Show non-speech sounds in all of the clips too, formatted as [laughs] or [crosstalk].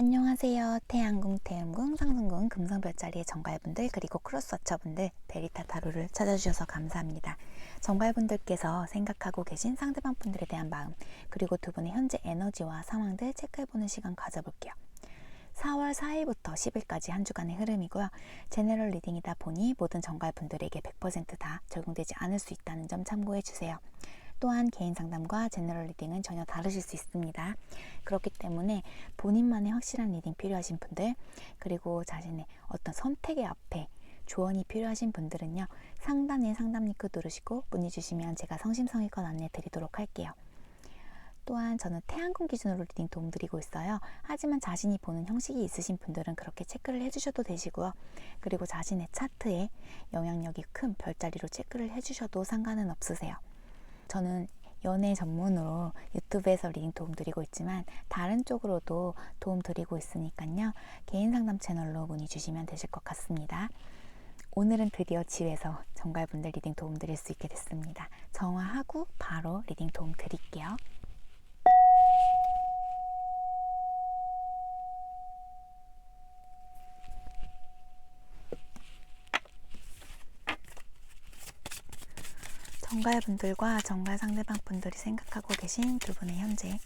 안녕하세요. 태양궁, 태음궁, 상승궁, 금성별자리의 정갈분들 그리고 크로스워처분들 베리타 타로를 찾아주셔서 감사합니다. 정갈분들께서 생각하고 계신 상대방 분들에 대한 마음 그리고 두 분의 현재 에너지와 상황들 체크해보는 시간 가져볼게요. 4월 4일부터 10일까지 한 주간의 흐름이고요. 제너럴 리딩이다 보니 모든 정갈분들에게 100%다 적용되지 않을 수 있다는 점 참고해 주세요. 또한 개인 상담과 제너럴 리딩은 전혀 다르실 수 있습니다. 그렇기 때문에 본인만의 확실한 리딩 필요하신 분들 그리고 자신의 어떤 선택의 앞에 조언이 필요하신 분들은요 상단에 상담 링크 누르시고 문의 주시면 제가 성심성의껏 안내 드리도록 할게요. 또한 저는 태양궁 기준으로 리딩 도움드리고 있어요. 하지만 자신이 보는 형식이 있으신 분들은 그렇게 체크를 해주셔도 되시고요. 그리고 자신의 차트에 영향력이 큰 별자리로 체크를 해주셔도 상관은 없으세요. 저는 연애 전문으로 유튜브에서 리딩 도움 드리고 있지만 다른 쪽으로도 도움 드리고 있으니까요. 개인 상담 채널로 문의 주시면 되실 것 같습니다. 오늘은 드디어 집에서 정갈분들 리딩 도움 드릴 수 있게 됐습니다. 정화하고 바로 리딩 도움 드릴게요. 정갈분들과 정갈 상대방 분들이 생각하고 계신 두 분의 현재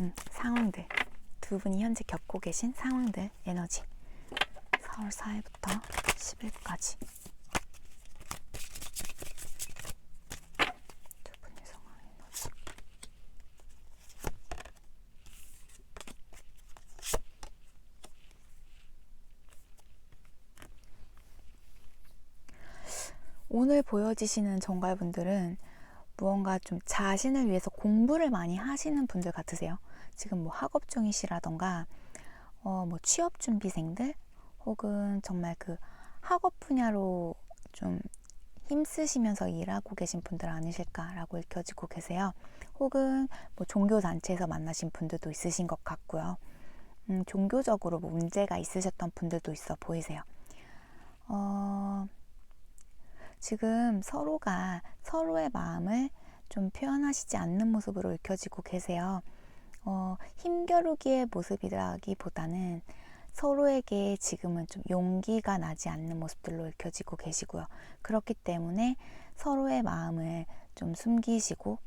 음, 상황들 두 분이 현재 겪고 계신 상황들 에너지. 4월 4일부터 10일까지 두 분의 상황 에너지 오늘 보여지시는 정갈분들은 무언가 좀 자신을 위해서 공부를 많이 하시는 분들 같으세요. 지금 뭐 학업 중이시라던가 어, 뭐 취업 준비생들 혹은 정말 그 학업 분야로 좀 힘쓰시면서 일하고 계신 분들 아니실까라고 읽혀지고 계세요. 혹은 뭐 종교 단체에서 만나신 분들도 있으신 것 같고요. 음, 종교적으로 뭐 문제가 있으셨던 분들도 있어 보이세요. 어, 지금 서로가 서로의 마음을 좀 표현하시지 않는 모습으로 읽혀지고 계세요. 어, 힘겨루기의 모습이라기보다는 서로에게 지금은 좀 용기가 나지 않는 모습들로 읽혀지고 계시고요. 그렇기 때문에 서로의 마음을 좀 숨기시고,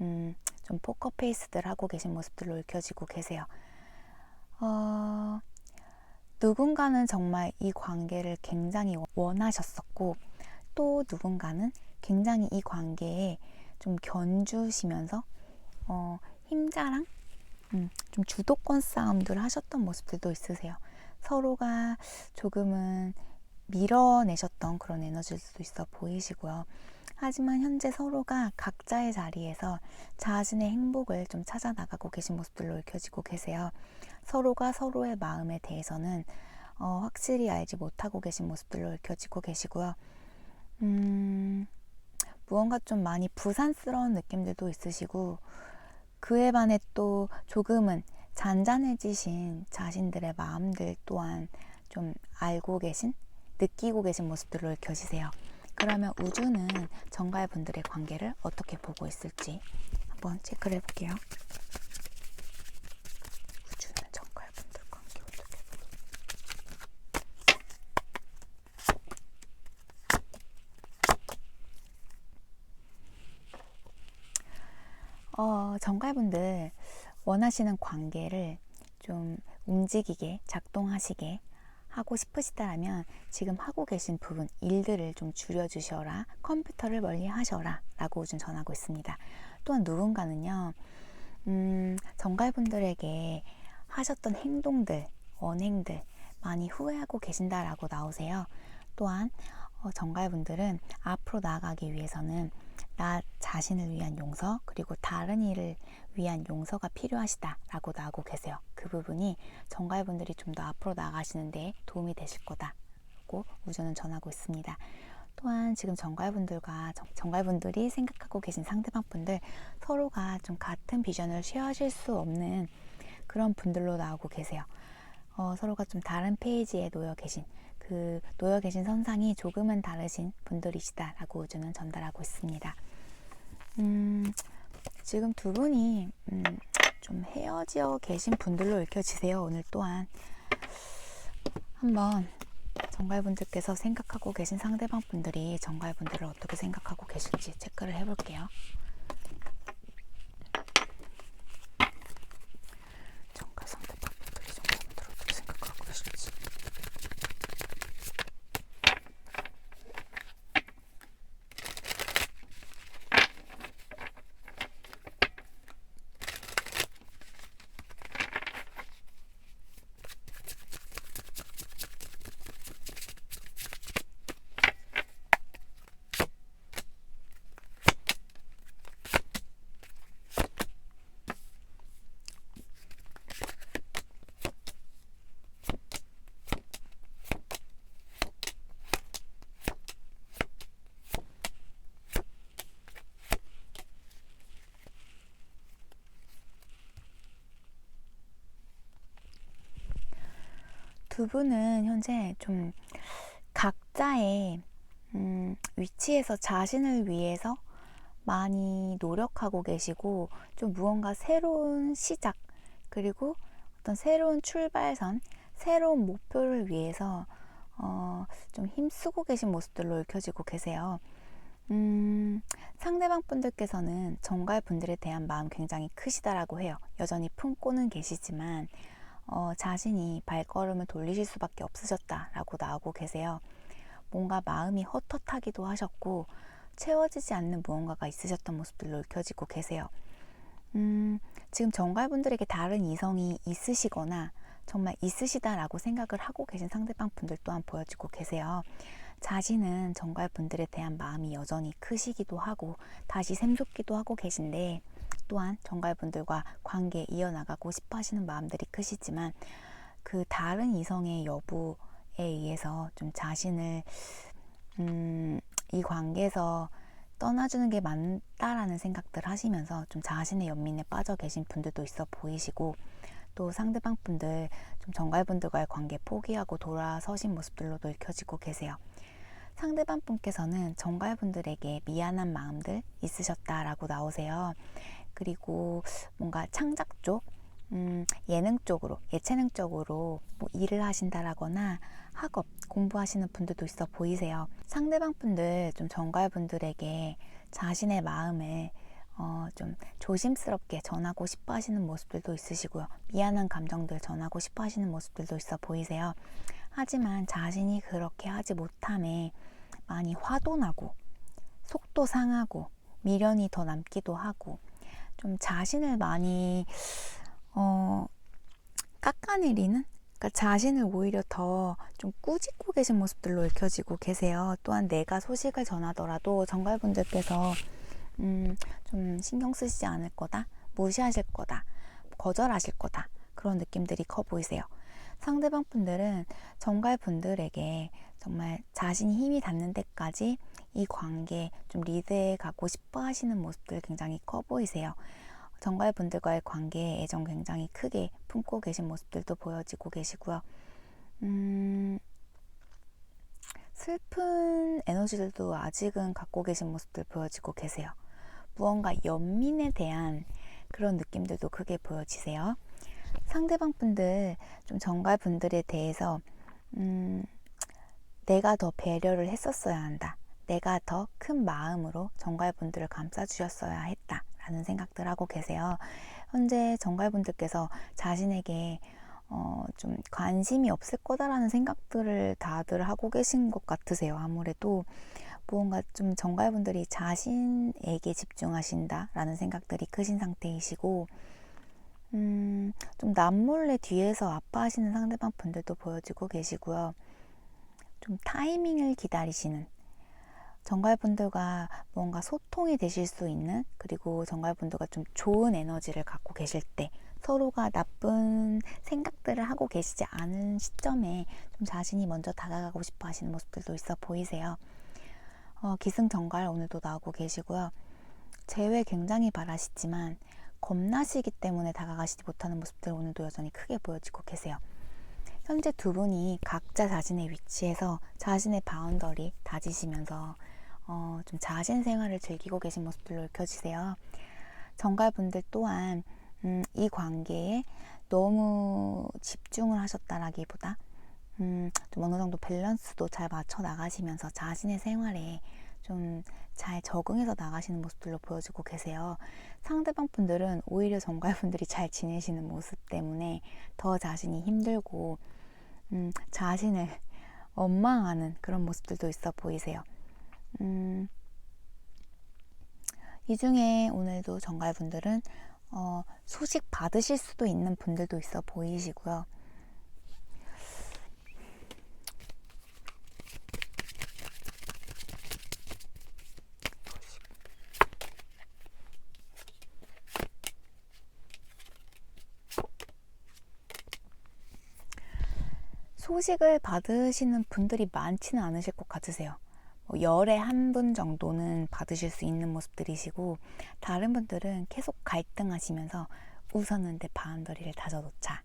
음, 좀 포커페이스들 하고 계신 모습들로 읽혀지고 계세요. 어, 누군가는 정말 이 관계를 굉장히 원하셨었고, 또 누군가는 굉장히 이 관계에 좀 견주시면서 어, 힘자랑 음, 좀 주도권 싸움들을 하셨던 모습들도 있으세요. 서로가 조금은 밀어내셨던 그런 에너지들도 있어 보이시고요. 하지만 현재 서로가 각자의 자리에서 자신의 행복을 좀 찾아 나가고 계신 모습들로 읽혀지고 계세요. 서로가 서로의 마음에 대해서는 어, 확실히 알지 못하고 계신 모습들로 읽혀지고 계시고요. 음, 무언가 좀 많이 부산스러운 느낌들도 있으시고 그에 반해 또 조금은 잔잔해지신 자신들의 마음들 또한 좀 알고 계신 느끼고 계신 모습들로 읽혀지세요. 그러면 우주는 정갈 분들의 관계를 어떻게 보고 있을지 한번 체크를 해볼게요. 우주는 정갈분들 관계 어떻게 보고 어, 정갈분들 원하시는 관계를 좀 움직이게 작동하시게 하고 싶으시다면 지금 하고 계신 부분 일들을 좀 줄여주셔라 컴퓨터를 멀리 하셔라 라고 좀 전하고 있습니다. 또한 누군가는요 음, 정갈분들에게 하셨던 행동들 언행들 많이 후회하고 계신다라고 나오세요. 또한 어, 정갈분들은 앞으로 나아가기 위해서는 나 자신을 위한 용서 그리고 다른 일을 위한 용서가 필요하시다라고 나오고 계세요. 그 부분이 정갈분들이 좀 더 앞으로 나가시는데 도움이 되실 거다라고 우주는 전하고 있습니다. 또한 지금 정갈분들과 정, 갈분들이 생각하고 계신 상대방 분들 서로가 좀 같은 비전을 쉐어하실 수 없는 그런 분들로 나오고 계세요. 어, 서로가 좀 다른 페이지에 놓여 계신 그 놓여 계신 선상이 조금은 다르신 분들이시다라고 우주는 전달하고 있습니다. 음, 지금 두 분이 음, 좀 헤어져 계신 분들로 읽혀지세요. 오늘 또한 한번 정갈분들께서 생각하고 계신 상대방 분들이 정갈분들을 어떻게 생각하고 계실지 체크를 해볼게요. 정갈 상대방 분들이 정갈분들을 어떻게 생각하고 계실지. 두 분은 현재 좀 각자의 음, 위치에서 자신을 위해서 많이 노력하고 계시고 좀 무언가 새로운 시작 그리고 어떤 새로운 출발선, 새로운 목표를 위해서 어, 좀 힘쓰고 계신 모습들로 읽혀지고 계세요. 음, 상대방 분들께서는 정갈 분들에 대한 마음 굉장히 크시다라고 해요. 여전히 품고는 계시지만 어, 자신이 발걸음을 돌리실 수밖에 없으셨다라고 나오고 계세요. 뭔가 마음이 헛헛하기도 하셨고 채워지지 않는 무언가가 있으셨던 모습들로 읽혀지고 계세요. 음, 지금 정갈분들에게 다른 이성이 있으시거나 정말 있으시다라고 생각을 하고 계신 상대방 분들 또한 보여지고 계세요. 자신은 정갈분들에 대한 마음이 여전히 크시기도 하고 다시 샘솟기도 하고 계신데 또한 정갈분들과 관계 이어나가고 싶어 하시는 마음들이 크시지만 그 다른 이성의 여부에 의해서 좀 자신을 음, 이 관계에서 떠나주는 게 맞다라는 생각들 하시면서 좀 자신의 연민에 빠져 계신 분들도 있어 보이시고 또 상대방 분들 좀 정갈분들과의 관계 포기하고 돌아서신 모습들로도 읽혀지고 계세요. 상대방 분께서는 정갈분들에게 미안한 마음들 있으셨다라고 나오세요. 그리고 뭔가 창작 쪽, 음, 예능 쪽으로, 예체능 쪽으로 뭐 일을 하신다라거나 학업, 공부하시는 분들도 있어 보이세요. 상대방 분들, 좀 정갈 분들에게 자신의 마음을 어, 좀 조심스럽게 전하고 싶어 하시는 모습들도 있으시고요. 미안한 감정들 전하고 싶어 하시는 모습들도 있어 보이세요. 하지만 자신이 그렇게 하지 못함에 많이 화도 나고, 속도 상하고, 미련이 더 남기도 하고, 좀 자신을 많이 어, 깎아내리는 그러니까 자신을 오히려 더 좀 꾸짖고 계신 모습들로 읽혀지고 계세요. 또한 내가 소식을 전하더라도 정갈분들께서 음, 좀 신경 쓰시지 않을 거다, 무시하실 거다, 거절하실 거다 그런 느낌들이 커 보이세요. 상대방 분들은 정갈 분들에게 정말 자신이 힘이 닿는 데까지 이 관계 좀 리드해 가고 싶어 하시는 모습들 굉장히 커 보이세요. 정갈 분들과의 관계에 애정 굉장히 크게 품고 계신 모습들도 보여지고 계시고요. 음, 슬픈 에너지들도 아직은 갖고 계신 모습들 보여지고 계세요. 무언가 연민에 대한 그런 느낌들도 크게 보여지세요. 상대방 분들, 좀 정갈 분들에 대해서, 음, 내가 더 배려를 했었어야 한다. 내가 더 큰 마음으로 정갈 분들을 감싸주셨어야 했다. 라는 생각들 하고 계세요. 현재 정갈 분들께서 자신에게 어, 좀 관심이 없을 거다라는 생각들을 다들 하고 계신 것 같으세요. 아무래도 무언가 좀 정갈분들이 자신에게 집중하신다라는 생각들이 크신 상태이시고, 음, 좀 남몰래 뒤에서 아파하시는 상대방 분들도 보여지고 계시고요. 좀 타이밍을 기다리시는 정갈분들과 뭔가 소통이 되실 수 있는 그리고 정갈분들과 좀 좋은 에너지를 갖고 계실 때 서로가 나쁜 생각들을 하고 계시지 않은 시점에 좀 자신이 먼저 다가가고 싶어 하시는 모습들도 있어 보이세요. 어, 기승전갈 오늘도 나오고 계시고요. 재회 굉장히 바라시지만 겁나시기 때문에 다가가시지 못하는 모습들 오늘도 여전히 크게 보여지고 계세요. 현재 두 분이 각자 자신의 위치에서 자신의 바운더리 다지시면서 어, 좀 자신 생활을 즐기고 계신 모습들로 읽혀지세요. 정갈분들 또한 음, 이 관계에 너무 집중을 하셨다라기보다 음, 좀 어느 정도 밸런스도 잘 맞춰 나가시면서 자신의 생활에 좀 잘 적응해서 나가시는 모습들로 보여지고 계세요. 상대방 분들은 오히려 정갈 분들이 [laughs] 잘 지내시는 모습 때문에 더 자신이 힘들고 음, 자신을 [laughs] 원망하는 그런 모습들도 있어 보이세요. 음, 이 중에 오늘도 정갈 분들은 어, 소식 받으실 수도 있는 분들도 있어 보이시고요. 소식을 받으시는 분들이 많지는 않으실 것 같으세요. 뭐 열에 한 분 정도는 받으실 수 있는 모습들이시고 다른 분들은 계속 갈등하시면서 내 바운더리를 다져놓자.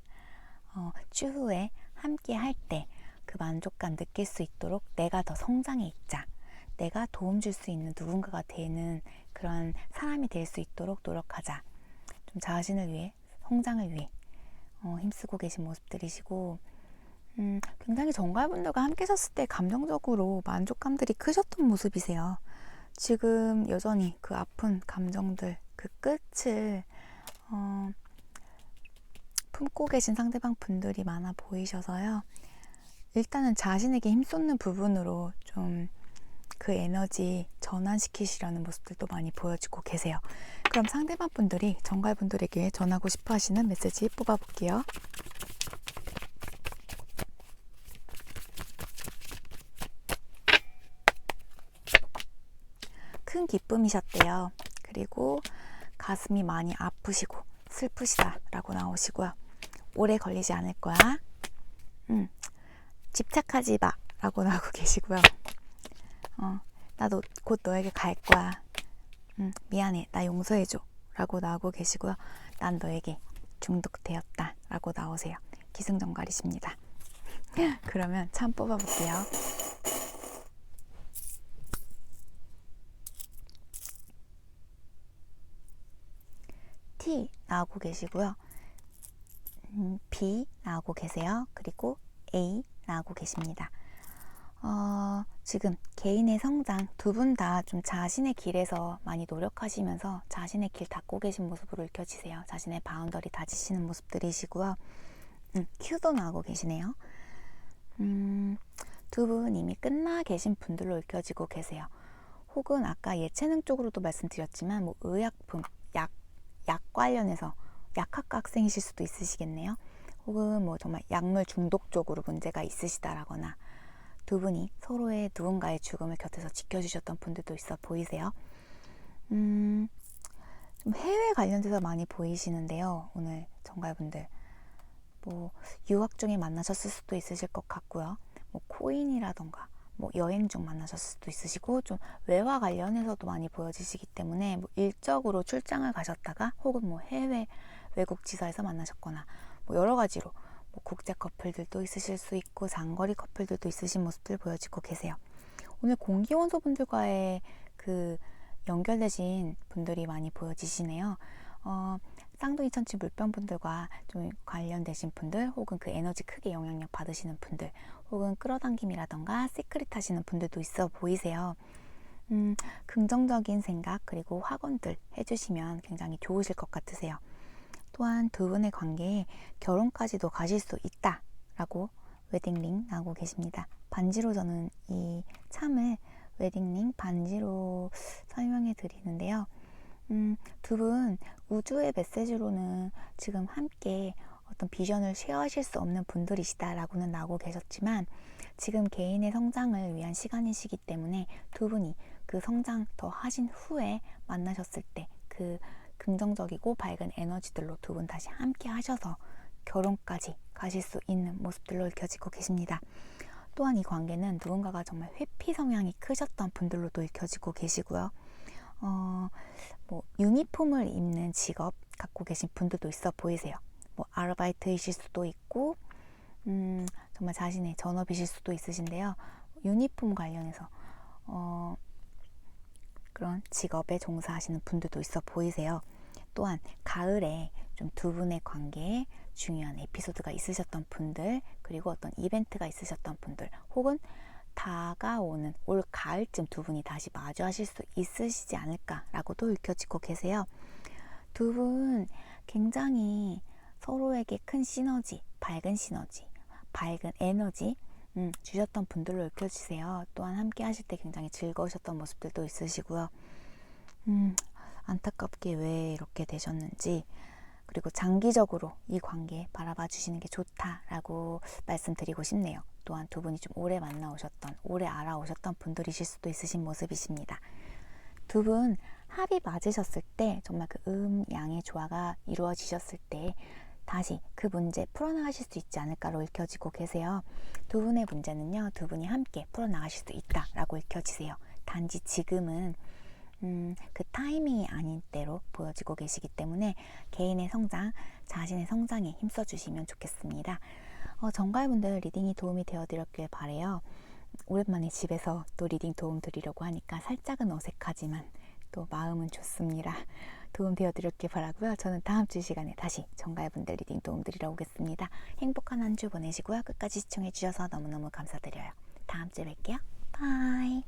어, 추후에 함께 할 때 그 만족감 느낄 수 있도록 내가 더 성장해 있자. 내가 도움 줄 수 있는 누군가가 되는 그런 사람이 될 수 있도록 노력하자. 좀 자신을 위해, 성장을 위해 어, 힘쓰고 계신 모습들이시고 음, 굉장히 정갈분들과 함께 섰을 때 감정적으로 만족감들이 크셨던 모습이세요. 지금 여전히 그 아픈 감정들, 그 끝을 어, 품고 계신 상대방 분들이 많아 보이셔서요. 일단은 자신에게 힘쏟는 부분으로 좀 그 에너지 전환시키시려는 모습들도 많이 보여지고 계세요. 그럼 상대방 분들이 정갈 분들에게 전하고 싶어 하시는 메시지 뽑아볼게요. 큰 기쁨이셨대요. 그리고 가슴이 많이 아프시고 슬프시다라고 나오시고요. 오래 걸리지 않을 거야. 음, 집착하지 마라고 [laughs] 나오고 계시고요. 어, 나도 곧 너에게 갈 거야. 음, 미안해, 나 용서해줘. 라고 나오고 계시고요. 난 너에게 중독되었다. 라고 나오세요. 기승전갈이십니다. [laughs] 그러면 참 뽑아볼게요. T 나오고 계시고요. 음, B 나오고 계세요. 그리고 A 나오고 계십니다. 어, 지금 개인의 성장 두 분 다 좀 자신의 길에서 많이 노력하시면서 자신의 길 닦고 계신 모습으로 읽혀지세요. 자신의 바운더리 다지시는 모습들이시고요. 음, Q도 나오고 계시네요. 음, 두 분 이미 끝나 계신 분들로 읽혀지고 계세요. 혹은 아까 예체능 쪽으로도 말씀드렸지만 뭐 의약품, 약, 약 관련해서 약학과 학생이실 수도 있으시겠네요. 혹은 뭐 정말 약물 중독 쪽으로 문제가 있으시다라거나 두 분이 서로의 누군가의 죽음을 곁에서 지켜주셨던 분들도 있어 보이세요. 음, 좀 해외 관련돼서 많이 보이시는데요. 오늘 정갈분들. 뭐 유학 중에 만나셨을 수도 있으실 것 같고요. 뭐 코인이라던가 뭐 여행 중 만나셨을 수도 있으시고 좀 외화 관련해서도 많이 보여지시기 때문에 뭐 일적으로 출장을 가셨다가 혹은 뭐 해외 외국 지사에서 만나셨거나 뭐 여러 가지로 뭐 국제 커플들도 있으실 수 있고 장거리 커플들도 있으신 모습들 보여지고 계세요. 오늘 공기 원소 분들과의 그 연결되신 분들이 많이 보여지시네요. 어, 쌍둥이 천치 물병 분들과 좀 관련되신 분들 혹은 그 에너지 크게 영향력 받으시는 분들 혹은 끌어당김이라던가 시크릿 하시는 분들도 있어 보이세요. 음, 긍정적인 생각 그리고 확언들 해주시면 굉장히 좋으실 것 같으세요. 또한 두 분의 관계에 결혼까지도 가실 수 있다 라고 웨딩링 나오고 계십니다. 반지로 저는 이 참을 웨딩링 반지로 설명해 드리는데요. 음, 두 분 우주의 메시지로는 지금 함께 어떤 비전을 쉐어하실 수 없는 분들이시다라고는 나오고 계셨지만 지금 개인의 성장을 위한 시간이시기 때문에 두 분이 그 성장 더 하신 후에 만나셨을 때 그 긍정적이고 밝은 에너지들로 두 분 다시 함께 하셔서 결혼까지 가실 수 있는 모습들로 읽혀지고 계십니다. 또한 이 관계는 누군가가 정말 회피 성향이 크셨던 분들로도 읽혀지고 계시고요. 어, 뭐 유니폼을 입는 직업 갖고 계신 분들도 있어 보이세요. 뭐 아르바이트이실 수도 있고 음, 정말 자신의 전업이실 수도 있으신데요. 유니폼 관련해서 어, 그런 직업에 종사하시는 분들도 있어 보이세요. 또한 가을에 좀 두 분의 관계에 중요한 에피소드가 있으셨던 분들, 그리고 어떤 이벤트가 있으셨던 분들, 혹은 다가오는 올 가을쯤 두 분이 다시 마주하실 수 있으시지 않을까라고도 읽혀지고 계세요. 두 분 굉장히 서로에게 큰 시너지, 밝은 시너지, 밝은 에너지 음, 주셨던 분들로 읽혀지세요. 또한 함께 하실 때 굉장히 즐거우셨던 모습들도 있으시고요. 음, 안타깝게 왜 이렇게 되셨는지 그리고 장기적으로 이 관계 바라봐 주시는 게 좋다라고 말씀드리고 싶네요. 또한 두 분이 좀 오래 만나오셨던, 오래 알아오셨던 분들이실 수도 있으신 모습이십니다. 두 분 합이 맞으셨을 때 정말 그 음, 양의 조화가 이루어지셨을 때 다시 그 문제 풀어나가실 수 있지 않을까로 읽혀지고 계세요. 두 분의 문제는요, 두 분이 함께 풀어나가실 수 있다라고 읽혀지세요. 단지 지금은 음, 그 타이밍이 아닌 때로 보여지고 계시기 때문에 개인의 성장, 자신의 성장에 힘써 주시면 좋겠습니다. 어, 정갈분들 리딩이 도움이 되어 드렸길 바래요. 오랜만에 집에서 또 리딩 도움 드리려고 하니까 살짝은 어색하지만 또 마음은 좋습니다. 도움 되어 드렸길 바라고요. 저는 다음 주 시간에 다시 정갈분들 리딩 도움 드리러 오겠습니다. 행복한 한 주 보내시고요. 끝까지 시청해 주셔서 너무너무 감사드려요. 다음 주에 뵐게요. 바이.